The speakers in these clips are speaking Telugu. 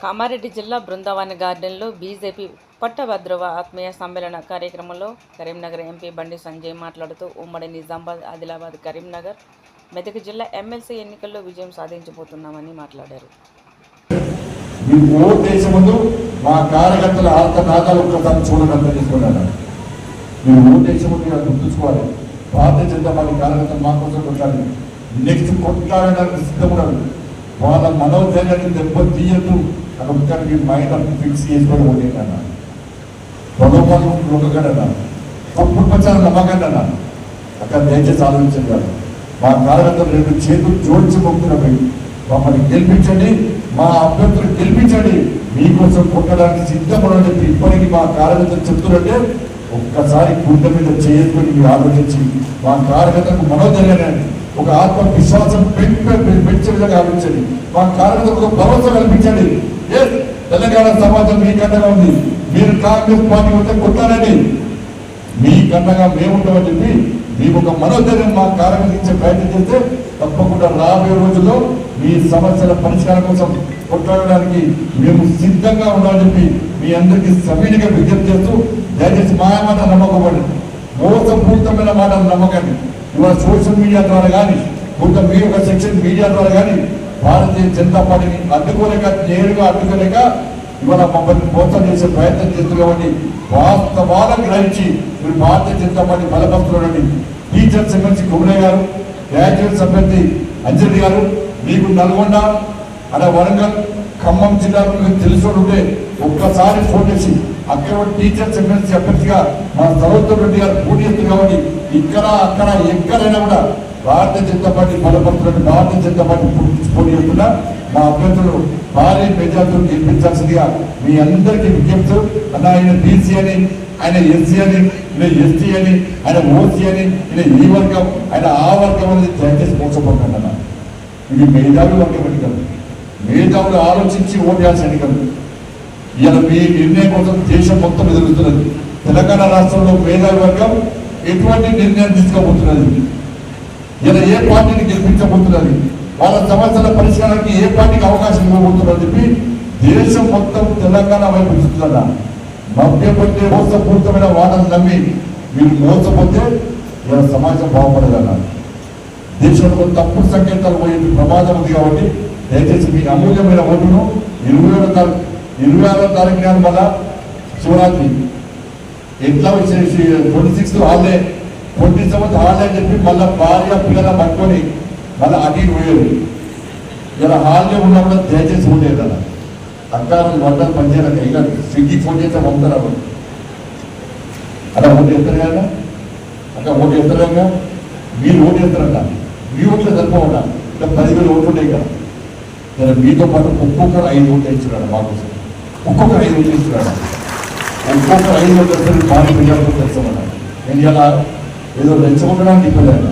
కామారెడ్డి జిల్లా బృందావన గార్డెన్లో బీజేపీ పట్టభద్రవ ఆత్మీయ సమ్మేళన కార్యక్రమంలో కరీంనగర్ ఎంపీ బండి సంజయ్ మాట్లాడుతూ ఉమ్మడి నిజామాబాద్ ఆదిలాబాద్ కరీంనగర్ మెదక్ జిల్లా ఎమ్మెల్సీ ఎన్నికల్లో విజయం సాధించబోతున్నామని మాట్లాడారు. మా కార్యకర్తల ఒక్కసారి మీరు ఓటు వేసే ముందు గుర్తుంచుకోవాలి. భారతీయ జనతా పార్టీ కార్యకర్తలు మా కోసం కొట్టాలి నెక్స్ట్ కొట్లాడడానికి సిద్ధపడాలి. వాళ్ళ మనోధైర్యాన్ని దెబ్బతీయద్దు. అని ఒక్కరికి మైండ్ ఫిక్స్ చేసుకొని ఓటేటన్నా ప్రలోభాలు లోకగడనా తప్పుడు ప్రచారం నమ్మకండనా అక్కడ దయచేసి ఆలోచించండి కాదు మా కార్యకర్తలు రెండు చేతులు జోడించి మొక్కుతున్నవి. మమ్మల్ని గెలిపించండి. మా అభ్యర్థులు గెలిపించండి. మీకోసం కొట్టడానికి సిద్ధపడని చెప్పి ఇప్పటికీ మా కార్యకర్తలు చెప్తున్నట్టే ఒక్కసారి గుండె మీద చేసుకొని మీరు ఆలోచించి మా కార్యకర్తలకు మనోధైర్యాన్ని ఒక ఆత్మ విశ్వాసం పెంచే విధంగా ఆలోచించండి. మా కార్యకర్తలకు ఒక భరోసా కల్పించండి. తెలంగాణ సమాజం మీ కండగా ఉంది. మీరు కాంగ్రెస్ పార్టీ వస్తే కొట్టారండి మీ కండగా మేముంటామని చెప్పి మేము ఒక మనోధైర్యం మా కార్యక్రమం ఇచ్చే ప్రయత్నం చేస్తే తప్పకుండా రాబోయే రోజుల్లో మీ సమస్యల పరిష్కారం కోసం కొట్లాడడానికి మేము సిద్ధంగా ఉండాలని చెప్పి మీ అందరికీ సవినిగా విజ్ఞప్తి చేస్తూ మోసపూరితమైన మాటలు నమ్మకండి. ఇవాళ సోషల్ మీడియా ద్వారా కానీ కొంత మీ యొక్క సెక్షన్ మీడియా ద్వారా కానీ భారతీయ జనతా పార్టీని అడ్డుకోలేక నేరుగా అడ్డుకోలేక ఇవాళ మమ్మల్ని మోసం చేసే ప్రయత్నం చేస్తున్నారు కాబట్టి వాస్తవాలను గ్రహించి మీరు భారతీయ జనతా పార్టీ బలపరుస్తున్నారండి టీచర్స్ ఎమ్మెల్సీ కుమరయ్య గారు గ్రాడ్యుయేట్స్ అభ్యర్థి అంజలి గారు మీకు నల్గొండ అలా వరంగల్ ఖమ్మం జిల్లాలో మీకు తెలిసి ఉంటే ఒక్కసారి ఫోన్ చేసి అక్కడ టీచర్స్ ఎమ్మెల్సీ అభ్యర్థిగా మా సరోత్తర్ రెడ్డి గారు పోటీ కాబట్టి ఇక్కడ అక్కడ ఎక్కడైనా కూడా భారతీయ జనతా పార్టీ బలపడుతున్నట్టు భారతీయ జనతా పార్టీ పోటీ- చేస్తున్నా. మా అభ్యర్థులు భారీ మెజార్టీతో గెలిపించాల్సిందిగా మీ అందరికీ విజ్ఞప్తి. అన్న ఆయన బీసీ అని ఆయన ఎస్సీ అని ఈయన ఎస్టీ అని ఆయన ఓసీ అని ఈయన ఈ వర్గం ఆయన ఆ వర్గం అనేది దయచేసి మోసపోకండి అన్న. ఇది మేధావులు వర్గం ఎన్నికలు మేధావులు ఆలోచించి ఓటేయాల్సిన ఎన్నికలు. ఇలా మీ నిర్ణయం కోసం దేశం మొత్తం ఎదుగుతున్నది తెలంగాణ రాష్ట్రంలో మేధావి వర్గం ఎటువంటి నిర్ణయం తీసుకోబోతున్నది? ఇలా ఏ పార్టీని గెలిపించబోతున్నది? వాళ్ళ సమస్యల పరిష్కారానికి ఏ పార్టీకి అవకాశం ఇవ్వబోతున్నది చెప్పి దేశం మొత్తం తెలంగాణ వైపు చూస్తున్నా మభ్యపడితే మోసపూరితమైన వాదన నమ్మి మీరు మోసపోతే ఇలా సమాజం బాగుపడదన్నా దేశంలో తప్పుడు సంకేతాలు పోయే ప్రమాదం ఉంది కాబట్టి దయచేసి మీ అమూల్యమైన ఓటును ఇరవై ఏడో తారీఖు ఇరవై ఆరో తారీఖు నాడు మళ్ళా శివరాత్రి. ఎట్లా వచ్చిన twenty sixth holiday twenty seventh holiday అని చెప్పి మళ్ళీ భార్య పిల్లల పట్టుకొని మళ్ళీ అటు ఇటు పోయారు. ఇలా హాలిడే ఉన్నప్పుడు దయచేసి ఫోన్ చేయాలి అక్కారు వంటలు పనిచేయాలి ఇలా స్విగ్గీ ఫోన్ చేస్తే పంపుతారు అలా ఓటు చేస్తారు కదా అక్కడ ఓటు చేస్తారు కదా మీరు ఓటు చేస్తారంట మీ ఓట్లు సరిపోవట. ఇంకా పదివేలు ఓట్లు ఉంటాయి కదా. మీతో పాటు ఒక్కొక్కరు ఐదు ఓట్లు ఇస్తున్నాడు మాకోసం ఒక్కొక్క రైలు ఐదు ఒక్కొక్క రైలు ఒక్కొక్కరు భారీ ప్రజలకు తెలుస్తామన్నా నేను ఇలా ఏదో రెచ్చగొట్టడానికి ఇవ్వలేదు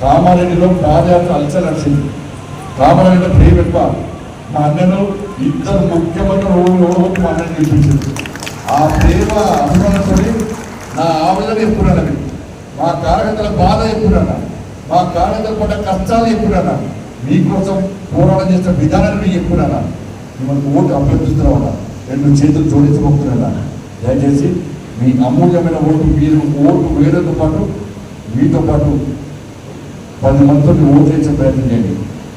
కామారెడ్డిలో పాదయాత్ర అలసలు నడిచింది. కామారెడ్డిలో ప్రేమ ఎక్కువ. మా అన్నను ఇద్దరు ముఖ్యమంత్రి ఓటు మా అన్నని గెలిపించింది. ఆ ప్రేమ అభిమానంతో నా ఆవిడని ఎప్పుడన్నది మా కార్యకర్తల బాధ ఎప్పుడన్నా మా కార్యకర్తల పడ్డ కష్టాలు ఎప్పుడన్నా మీకోసం పోరాటం చేసిన విధానాన్ని ఎప్పుడన్నా మిమ్మల్ని ఓటు అభ్యర్థిస్తున్నా రెండు చేతులు జోడించబోతున్నా దయచేసి మీ అమూల్యమైన ఓటు మీరు ఓటు వేయడంతో పాటు మీతో పాటు పది మందితో ఓటు వేసే ప్రయత్నం చేయండి.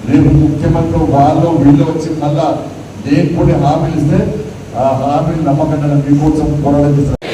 రేపు ముఖ్యమంత్రి వాళ్ళు వీళ్ళు వచ్చి మళ్ళా లేకపోతే హామీలు ఇస్తే ఆ హామీలు నమ్మకంగా మీకోసం పోరాటం చేస్తారు.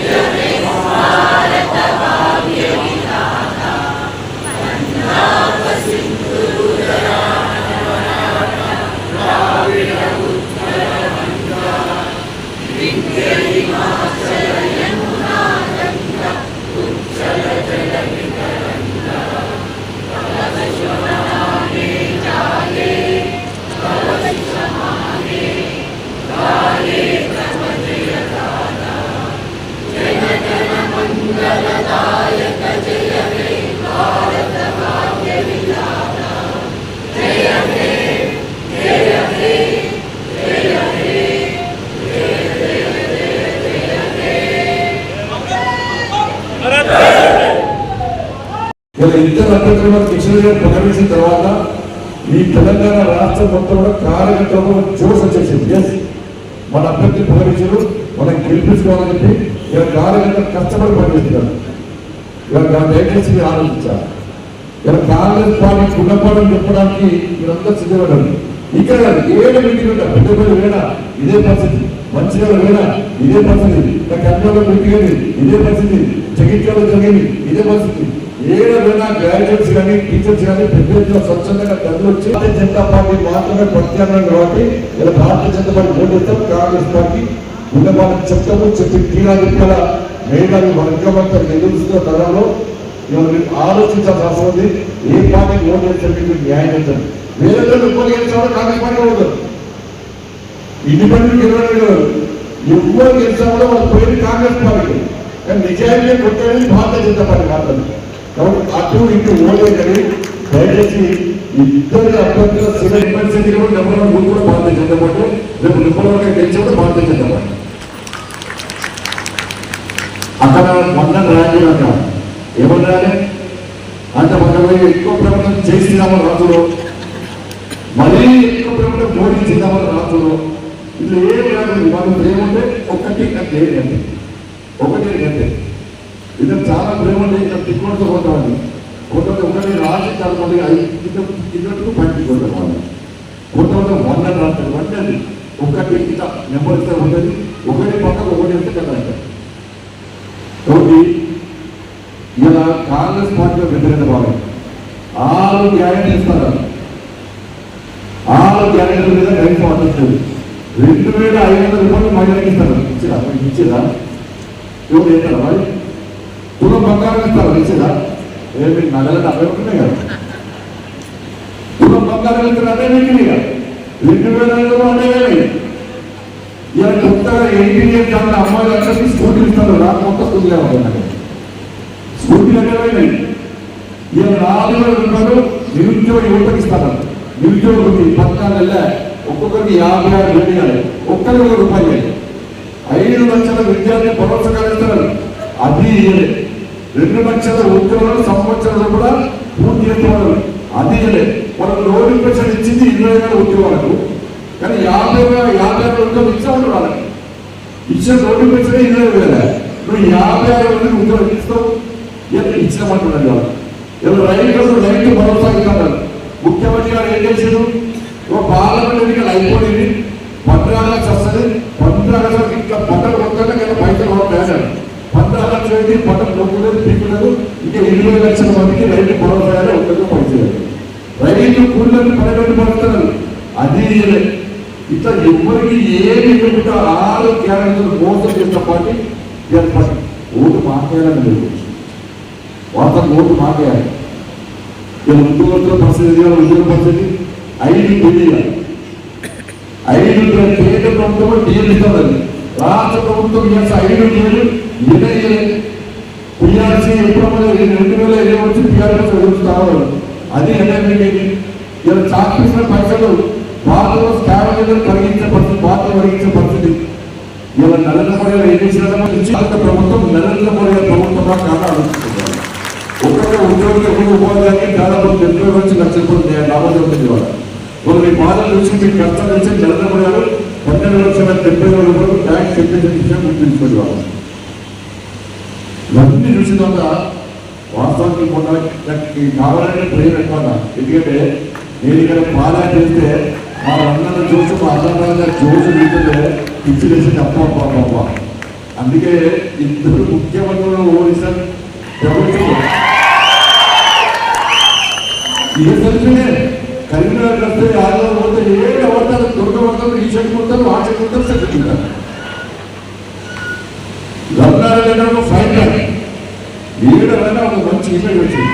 ఇలా ఇద్దరు అభ్యర్థులు కిషన్ గారు ప్రకటించిన తర్వాత ఈ తెలంగాణ రాష్ట్రం మొత్తం కూడా కార్యకర్తలు జోష్ వచ్చేసింది. ఎస్ మన అభ్యర్థి ప్రకటించారు మనం గెలిపించుకోవాలని చెప్పి ఇలా కార్యకర్తలు కష్టపడి పనిచేస్తున్నారు. ఇలా దయచేసి మీరు ఆలోచించాలి. ఇలా కాంగ్రెస్ పార్టీ గుణపాఠం చెప్పడానికి మీరంతా సిద్ధపడండి. ఇక్కడ ఏడు మీటింగ్ పెద్దపల్లి వేడ ఇదే పరిస్థితి. మంచిగా వేడ ఇదే పరిస్థితి. ఇంకా కర్నూలు పెట్టింది ఇదే పరిస్థితి. జగిత్యాలో జరిగింది ఇదే పరిస్థితి. ఏడ గ్రాడ్యుయేట్స్ కానీ టీచర్స్ కానీ పెద్ద స్వచ్ఛందంగా తరలి వచ్చి భారతీయ జనతా పార్టీ మాత్రమే ప్రత్యామ్నాయం కాబట్టి ఇలా భారతీయ జనతా పార్టీ ఓటేస్తాం కాంగ్రెస్ పార్టీ గుణపాఠం చెప్తాము చెప్పి తీరా చెప్పాల. మేఘాలు వర్గమంతా ఎదురుస్తున్న తరంలో ఇవాళ ఆలోచించాల్సిన అవసరం ఉంది. ఏ పార్టీ ఓటు వేస్తే మీకు న్యాయం చేస్తారు వేరే వాళ్ళు ఎప్పుడు గెలిచామో కాంగ్రెస్ పార్టీ ఉండదు ఇండిపెండెంట్ గెలవడం ఎవరు గెలిచేవాడో వాళ్ళు పోయింది కాంగ్రెస్ పార్టీ. కానీ నిజాయితీ కొట్టేది భారతీయ జనతా పార్టీ మాత్రమే. అటు ఇటు ఓటే దయచేసి ఇద్దరు అభ్యర్థుల సివిల్ కూడా నెంబర్ వన్ కూడా భారతీయ జనతా పార్టీ. రేపు నెంబర్ వన్ గెలిచి కూడా భారతీయ జనతా పార్టీ. అక్కడ మొన్న రాజ్యం అక్కడ. ఎవరు అంత పక్కన ఎక్కువ ప్రకటన చేసినామని రాత్రులు మరీ ఎక్కువ ప్రకటన మోడీ చేద్దామని రాత్రులు ఇట్లా ఏం మనం ఏముంటే ఒకటి అంటే ఒకటి అంటే. ఇద్దరు చాలా ప్రేమ ఉంటే ఇక్కడ తిక్కుడుతో పోతామని కొంతమంది ఒకటి రాసి చాలా మంది ఇద్దరు కిందకు బయటికి పోతాం వాళ్ళు కొంతమంది వంద రాస్తారు వంటది ఒకటి ఇట్లా నెంబర్ ఇస్తే ఉంటుంది ఒకటి పక్కన ఒకటి ఇస్తే కదా కాబట్టి ఇలా కాంగ్రెస్ పార్టీలో వ్యతిరేక భావం ఆరు గ్యారెంటీ ఇస్తారు? ఆరు గ్యారెంటీ మీద రైతు మాట్లాడుతుంది రెండు వేల ఐదు వందల రూపాయలు మహిళలకు ఇస్తారు? ఇచ్చిరా ఇచ్చిరా ఎవరు ఏంటారా మరి? తులం బంగారం ఇస్తారు ఇచ్చిరా ఏమి మీకు నగలు అవే ఉంటున్నాయి కదా. తులం బంగారం ఇస్తారు అదే మీకు రెండు వేల ఐదు అదే వేలే ఇలా కొత్తగా ఎయిటీన్ ఇయర్స్ అమ్మాయిలు అందరికీ స్కూటీ ఇస్తారు రా కొత్త స్కూటీలే ఉంటుంది స్కూటీలు అనేవి ఇలా నాలుగు వేల రూపాయలు నిరుద్యోగ యువతకి ఇస్తారు నిరుద్యోగ వృత్తి పద్నాలుగు నెలల. ఒక్కొక్కరికి యాభై ఆరు వేలు ఇవ్వాలి. ఒక్కరికి ఒక రూపాయలు ఐదు లక్షల విద్యార్థి ప్రోత్సాహాలు కలిగిస్తారు అది ఇవ్వలే. రెండు లక్షల ఉద్యోగాలు సంవత్సరాలు కూడా పూర్తి చేస్తున్నారు అది మనం మనకు పెన్షన్ ఇచ్చింది ఇరవై వేల ఉద్యోగాలకు. కానీ యాభై వేల యాభై వేల ఉద్యోగం ఇచ్చేవాళ్ళు వాళ్ళకి ఇచ్చిన నోటిఫికేషన్ ఇరవై వేల. నువ్వు యాభై ఆరు మందికి ఉద్యోగం ఇస్తావు? ఎంత ఇచ్చినామంటున్నాడు వాళ్ళు ఇలా రైతులు రైతు భరోసా ఇస్తున్నారు ముఖ్యమంత్రి గారు ఏం చేశారు? పార్లమెంట్ ఎన్నికలు అయిపోయింది పంద్రాల వస్తుంది. పంద్రాల ఇంకా పంటలు కొట్టాలి కదా పైసలు కొట్టారు పంద్రాల చేతి పంటలు కొట్టులేదు పీకులేదు ఇంకా ఇరవై లక్షల మందికి రైతు భరోసా ఒక్కరికి పనిచేయాలి రైతు కూలీలను పడగట్టు పడుతున్నారు అది ఇట్లా ఎవరికి ఏమి ఇవ్వకుండా ఆరు క్యారెక్టర్లు మోసం చేసిన పార్టీ టీఆర్ఎస్ ఓటు మాట్లాడాలని లేదు. వార్తలు ఓటు మాట్లాడాలి ఇలా ఉద్యోగంలో పరిస్థితి ఇవాళ ఉద్యోగ పరిస్థితి ఐదు పెళ్ళి ఐదు కేంద్ర ప్రభుత్వం డీల్ ఇస్తుందండి రాష్ట్ర ప్రభుత్వం చేస్తే ఐదు డీలు ఇరవై పిఆర్సీ రెండు వేల ఇరవై వచ్చి పిఆర్ఎస్ ఎదురుస్తారు అది ఎన్ఐపి ఇలా చాక్రీసిన పైసలు భారతలో స్కావెంజర్ కలిగించే పరిస్థితి భారత కలిగించే పరిస్థితి. ఇలా నరేంద్ర మోడీ ప్రభుత్వం నరేంద్ర మోడీ ప్రభుత్వంగా కాగా ఆలోచిస్తున్నారు ఒక్కొక్క ఉద్యోగి ఒక్కొక్క ఉపాధ్యాయునికి దాదాపు డెబ్బై నుంచి లక్షల రూపాయలు లాభం జరుగుతుంది ఇవాళ వాళ్ళు మీ బాధలు చూసి మీ కష్టాలు చూసి నరేంద్ర మోడీ గారు పన్నెండు లక్షల డెబ్బై వేల రూపాయలు ట్యాక్స్ చెప్పించిన విషయం గుర్తుంచుకోండి వాళ్ళు ఇవన్నీ చూసిన తర్వాత వాస్తవానికి మొన్న నాకు కావాలంటే ప్రేమ ఎక్కువ ఎందుకంటే నేను ఇక్కడ పాలా చేస్తే మా అన్న చూసి మా అన్న చూసి చూస్తుంటే పిచ్చి వేసి తప్ప పాప అందుకే ఇద్దరు ముఖ్యమంత్రులు ఓడిస్తారు ఏ తెలిసినే కరీంనగర్ వస్తే ఆరు పోతే ఏ అవతారు పడతారు ఈ చెట్టు కొడతారు ఆ చెట్టు కొడతారు సెట్ కొడతారు రత్నారాయణ ఫైన్ కాదు ఏడవైనా ఒక మంచి ఇమేజ్ వచ్చింది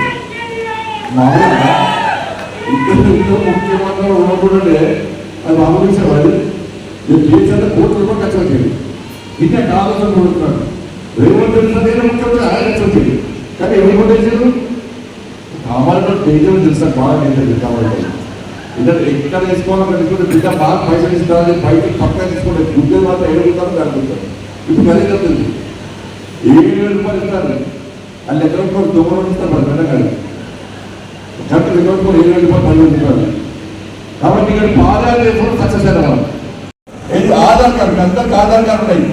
మామూలుగా ఇద్దరు ఇద్దరు ముఖ్యమంత్రులు ఉన్నప్పుడే అది ఆలోచించేవాడు నేను చేసేది కోటి రూపాయలు ఖర్చు వచ్చింది ఇదే కావాలని కోరుతున్నాడు రేవంత్ రెడ్డి ముఖ్యమంత్రి ఆయన ఖర్చు వచ్చింది కానీ ఎవరు కొట్టేసారు కావాలంటే తేజం తెలుసా? బాగా నేను కావాలంటే ఇద్దరు ఎక్కడ తీసుకోవాలని అనుకుంటే బిడ్డ బాగా పైసలు ఇస్తారు బయట పక్కన తీసుకుంటే గుడ్డే మాత్రం ఏడుగుతారు కలుగుతారు ఇప్పుడు మరీ చెప్తుంది ఏడు రూపాయలు ఇస్తారు. వాళ్ళు ఎక్కడ దొంగలు ఇస్తారు మరి జట్టు వినోదం ఏడు గంటల పది రూపాయలు కాబట్టి ఇక్కడ పాదాలు లేకుండా సక్సెస్ అయిన ఇది ఆధార్ కార్డు మీ అందరికి ఆధార్ కార్డు ఉన్నాయి.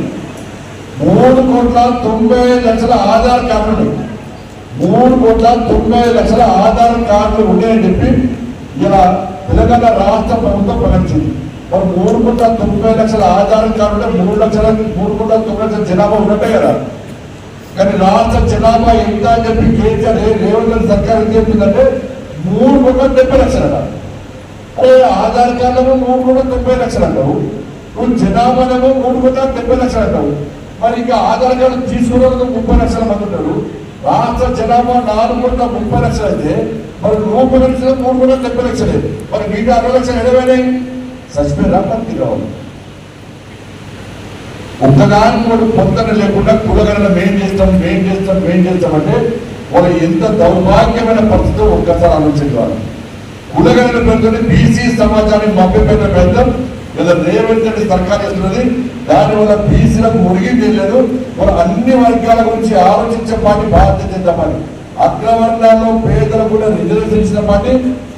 మూడు కోట్ల తొంభై లక్షల ఆధార్ కార్డులు ఉన్నాయి. మూడు కోట్ల తొంభై లక్షల ఆధార్ కార్డులు ఉన్నాయని చెప్పి ఇలా తెలంగాణ రాష్ట్ర ప్రభుత్వం ప్రకటించింది. మరి మూడు కోట్ల తొంభై లక్షల ఆధార్ కార్డు మూడు లక్షల మూడు కోట్ల తొంభై లక్షల జనాభా ఉన్నట్టే కదా. కానీ రాష్ట్ర జనాభా ఎంత అని చెప్పి కేసీఆర్ ఏ రేవంత్ రెడ్డి సర్కార్ ఏం చెప్పిందంటే మూడు కోట్ల డెబ్బై లక్షలట. అరే ఆధార్ కార్డులో మూడు కోట్ల డెబ్బై లక్షలు అంటావు నువ్వు జనాభానేమో మూడు కోట్ల డెబ్బై లక్షలు అంటావు మరి ఇంకా ఆధార్ కార్డు తీసుకున్న ముప్పై లక్షల మంది ఉంటారు. రాష్ట్ర జనాభా నాలుగు కోట్ల ముప్పై లక్షలు అయితే మరి ముప్పై లక్షలు మూడు కోట్ల డెబ్బై లక్షలే. మరి మిగతా అరవై లక్షలు ఎడవైనాయి సస్పెండ్ రాకపోతే కావాలి ఒక్కదాని కూడా పొందన లేకుండా కులగణన మేం చేస్తాం మేం చేస్తాం మేం చేస్తాం అంటే వాళ్ళు ఎంత దౌర్భాగ్యమైన పరిస్థితి ఒక్కసారి ఆలోచించాలి. కులగణన పెడుతుంది బీసీ సమాజాన్ని మభ్యపెట్టిన పెద్దాం లేదా రేవంత్ రెడ్డి సర్కార్ చేస్తున్నది. దానివల్ల బీసీలకు మురిగి తెలియదు వాళ్ళు అన్ని వర్గాల గురించి ఆలోచించే పార్టీ భారతీయ జనతా పార్టీ. అగ్రవర్ణాల్లో పేదలకు కూడా రిజర్వేషన్ ఇచ్చిన పార్టీ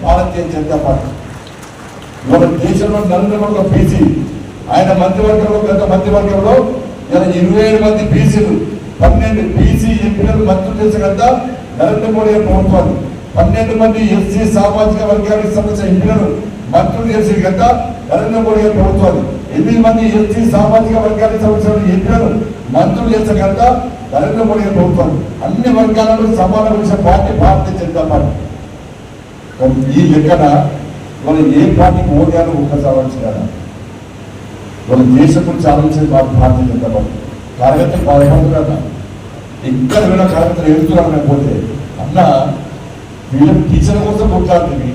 భారతీయ జనతా పార్టీ. మన దేశంలో నరేంద్ర మోడీ బీసీ ఆయన మంత్రివర్గంలో గత మంత్రివర్గంలో ఇలా ఇరవై ఏడు మంది బీసీలు పన్నెండు బీసీ ఎంపీలు మంత్రులు చేసినంత నరేంద్ర మోడీ ప్రభుత్వాలు ప్రభుత్వాన్ని పన్నెండు మంది ఎస్సీ సామాజిక వర్గానికి సంబంధించిన ఎంపీలను మంత్రులు చేసిన గత నరేంద్ర మోడీ ప్రభుత్వాన్ని ఎనిమిది మంది ఎస్సీ సామాజిక వర్గానికి సంబంధించిన ఎంపీలను మంత్రులు చేసిన గత నరేంద్ర మోడీ ప్రభుత్వాన్ని అన్ని వర్గాలను సమానం చేసిన పార్టీ భారతీయ జనతా పార్టీ. ఈ లెక్కన మనం ఏ పార్టీకి ఓటాను ఒక్కసారి ఆలోచించాలి? మన దేశం గురించి ఆలోచించేది భారతీయ జనతా పార్టీ కార్యకర్తలు బాధపడుతున్నా ఎక్కడ విన కార్యకర్తలు ఎదుగుతున్నారు పోతే అన్న వీళ్ళ టీచర్ల కోసం కొట్లాడుతుంది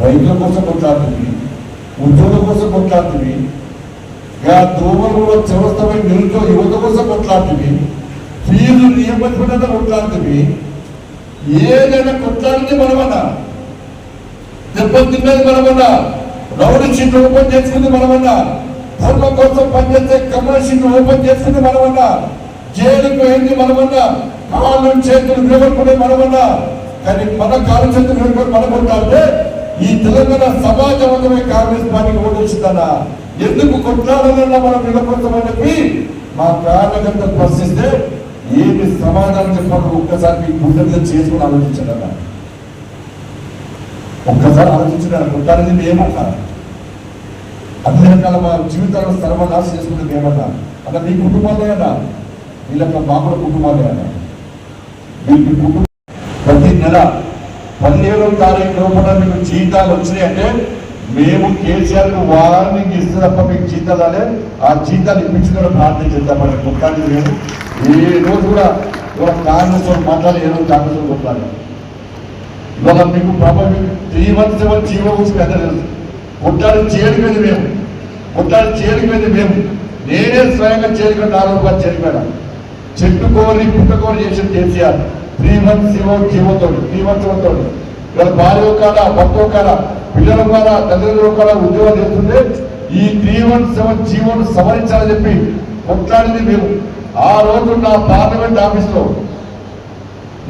రైతుల కోసం కొట్లాడుతుంది ఉద్యోగుల కోసం కొట్లాడుతుంది ఇక దోమలు కూడా నిరుద్యోగ యువత కోసం కొట్లాడుతుంది ఫీజు నియమించబడినంత కొట్లాడుతుంది. ఏదైనా కొట్లాడింది మనమన్నా దెబ్బతిన్నది మనమన్నా రౌడీ షీట్లు ఓపెన్ చేసుకుంది మనమన్నా ధర్మం కోసం పనిచేస్తే కమల్ షీట్లు ఓపెన్ చేస్తుంది మనమన్న జైలుకు పోయింది మనమన్న కాళ్ళు చేతులు నిలబడుకునే మనమన్న కానీ మన కాళ్ళు చేతులు నిలబడి మనకుంటే ఈ తెలంగాణ సమాజవంతమే కాంగ్రెస్ పార్టీకి ఓటేసిందన్నా ఎందుకు కొట్లాడాలన్నా మనం నిలబడతామని చెప్పి మా కార్యకర్త ప్రశ్నిస్తే ఏమి సమాధానం చెప్పాలి ఒక్కసారి మీ గుండె చేసుకుని ఆలోచించండి ఒక్కసారి ఆలోచించడానికి కొట్టాలని మేమన్నా అన్ని రకాల మా జీవితాలను సర్వనాశ చేసుకుంటే ఏమన్నా? అక్కడ మీ కుటుంబాలే అన్నా. వీళ్ళకి బాబుల కుటుంబాలే అన్నా. మీ కుటుంబం ప్రతి నెల పదిహేడవ తారీఖు లోపల మీకు జీతాలు వచ్చినాయి అంటే మేము కేసీఆర్కు వార్నింగ్ ఇస్తే తప్ప మీకు జీతాలు అనే ఆ జీతాలు ఇప్పించుకుని ప్రార్థన చేద్దామని పార్టీ కొట్టాలి లేదు. ఏ రోజు కూడా ఇవాళ కాంగ్రెస్ వాళ్ళు మాట్లాడి ఏ రోజు కాంగ్రెస్ వాళ్ళు కొట్టాలి ఇవాళ మీకు problem three months seven GO గురించి పెద్ద తెలుసు. గుట్టాలు చేరిపోయింది మేము. గుట్టాలు చేరిపోయింది మేము. నేనే స్వయంగా చేరిక నాలుగు రూపాయలు చేరిపోయినా చెట్టుకోని పుట్టుకోని చేసిన కేసీఆర్. త్రీ మంత్స్ జీవో జీవోతో త్రీ మంత్స్ జీవోతో ఇవాళ భార్య కాడ భర్త కాడ పిల్లల కాడ తల్లిదండ్రుల కాడ ఉద్యోగాలు చేస్తుంటే ఈ త్రీ వన్ సెవెన్ జీవోను సవరించాలని చెప్పి కొట్లాడింది మేము. ఆ రోజు నా పార్లమెంట్ ఆఫీస్లో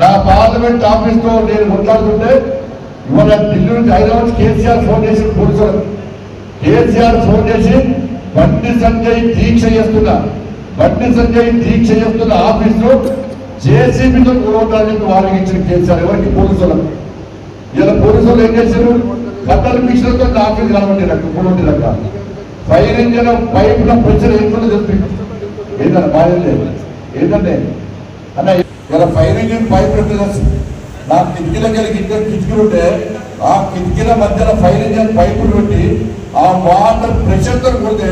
నా పార్లమెంట్ ఆఫీస్లో నేను కొట్లాడుతుంటే ఇవాళ ఢిల్లీ హైదరాబాద్ కేసీఆర్ ఫోన్ చేసి పోలీసులు కేసీఆర్ ఫోన్ చేసి బండి సంజయ్ దీక్ష చేస్తున్నా బండి సంజయ్ దీక్ష చేస్తున్న ఆఫీస్ జేసీబీతో కూడవడానికి వాళ్ళకి ఇచ్చిన కేసీఆర్ ఎవరికి? పోలీసులకు. ఇలా పోలీసులు ఏం చేశారు కట్టలు మిషన్లతో ఆఫీస్ కలవండి నాకు కూడండి రక ఫైర్ ఇంజన్ పైప్ ప్రెషర్ ఏంటో చెప్పి ఏంటంటే బాధ్యత ఏంటంటే అన్న ఇలా ఫైర్ ఇంజన్ పైప్ పెట్టేసి నా కిటికీల కలిగి ఇద్దరు కిటికీలు ఉంటే ఆ కిటికీల మధ్యలో ఫైర్ ఇంజన్ పైపులు పెట్టి ఆ వాటర్ ప్రెషర్తో కొడితే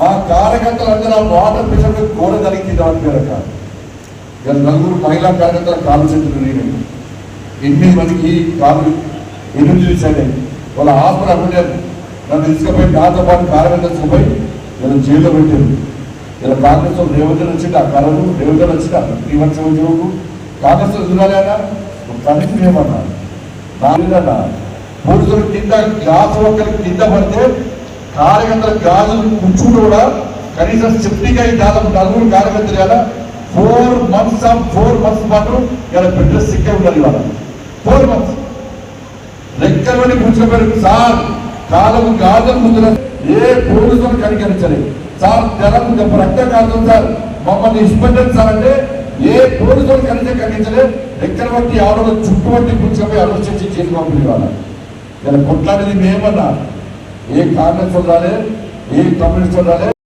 మా కార్యకర్తలు అందరూ ఆ వాటర్ ప్రెషర్ కూడ గోడ కలిగి దానిపేరక నలుగురు మహిళా కార్యకర్తల కాలు చేతులు నేను ఎన్ని మందికి కాలు ఎదురు చూశాను. వాళ్ళ హాస్పిటల్ అవ్వలేదు నన్ను తీసుకుపోయి నాతో పాటు కార్యకర్తలు పోయి నేను జైల్లో పెట్టారు. ఇలా కాంగ్రెస్ రేవంత్ వచ్చింది ఆ కళలు రేవంత్ వచ్చింది త్రీ మంత్స్ ఉద్యోగం కాంగ్రెస్ ఎదురాలేనా అన్న తనకి మేమన్నా నాలుగన్నా పోలీసులు కింద గ్లాసు ఒకరికి కింద పడితే కార్యకర్తల గాజులు కూర్చుంటూ కూడా కనీసం సేఫ్టీగా ఈ దాదాపు నలుగురు కార్యకర్తలు కదా four months of four months పాటు ఇలా బిడ్డ సిక్కే ఉండాలి ఇవాళ. ఫోర్ మంత్స్ లెక్కలోని నుండి కూర్చోబెట్టు సార్ కాలం గాజులు ముందుల ఏ పోలీసులు కనికరించలేదు. సార్ జనం రక్త కాదు సార్. మమ్మల్ని ఇష్టపడ్డారు సార్ అంటే ఏ పోలీసులు కనిచే ఖండించలేదు ఎక్కడ బట్టి ఆడలు చుట్టుపట్టి కూర్చోపోయి ఆలోచించి చేసి పంపిణీ వాళ్ళ. ఇలా కొట్లాడేది మేమన్నా. ఏ కాంగ్రెస్ వాళ్ళు ఏ కమ్యూనిస్ట్ వాళ్ళు